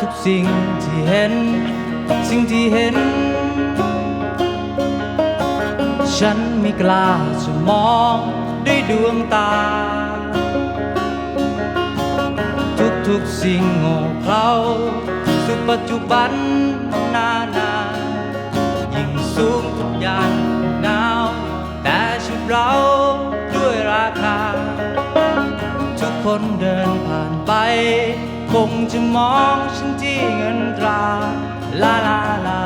ทุกสิ่งที่เห็น สิ่งที่เห็น ฉันไม่กล้าจะมองด้วยดวงตา ทุกๆสิ่งโง่เขลาสู่ปัจจุบันนานา ยิ่งสูงทุกอย่างหนาว แต่ชุดเราด้วยราคา ทุกคนเดินผ่านไป คงจะมองฉันที่เงินตราลาลาลา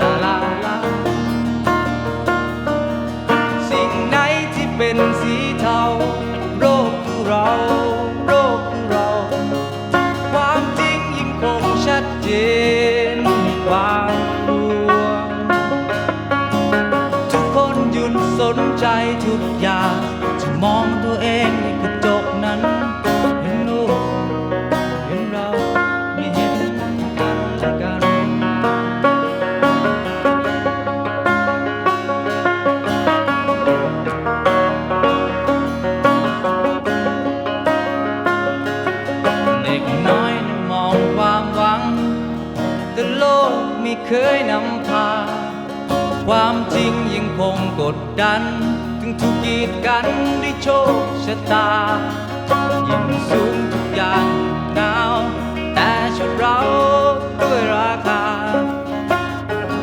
ลาลาลา สิ่งไหนที่เป็นสีเทาโรคคือเราโรคคือเรา ความจริงยิ่งคงชัดเจนมีความรวมทุกคนหยุดสนใจทุกอย่างจะมองตัวเองในกระจก ไม่เคยนำพา ความจริงยังคงกดดัน ถึงถูกกีดกันด้วยโชคชะตา ยิ่งสูงทุกอย่างหนาว แต่ชุดเราด้วยราคา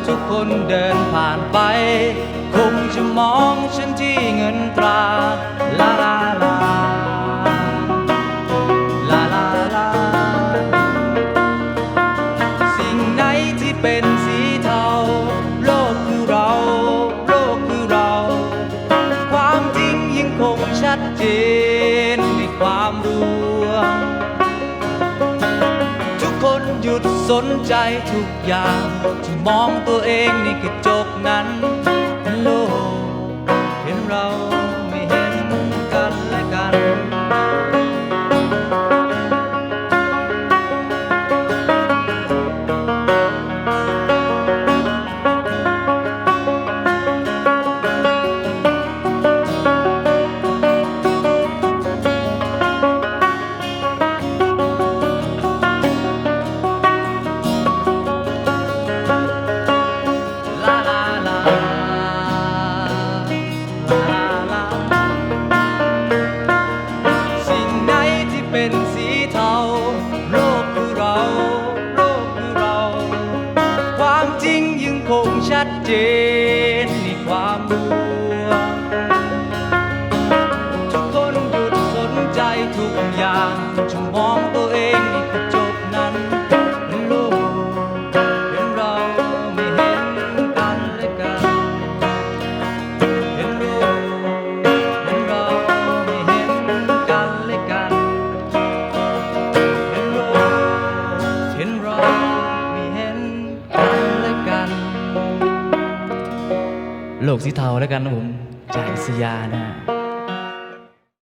ทุกคนเดินผ่านไป คงจะมองฉันที่เงินตราลาลา สนใจทุกอย่างจะมองตัวเองในก เป็นสีเทา โลกคือเรา โลกคือเรา ความจริงยังคงชัดเจนในความรวมทุกคนหยุดสนใจทุกอย่างจงมอง โลกสีเทาแล้วกันนะผมจากสยานะ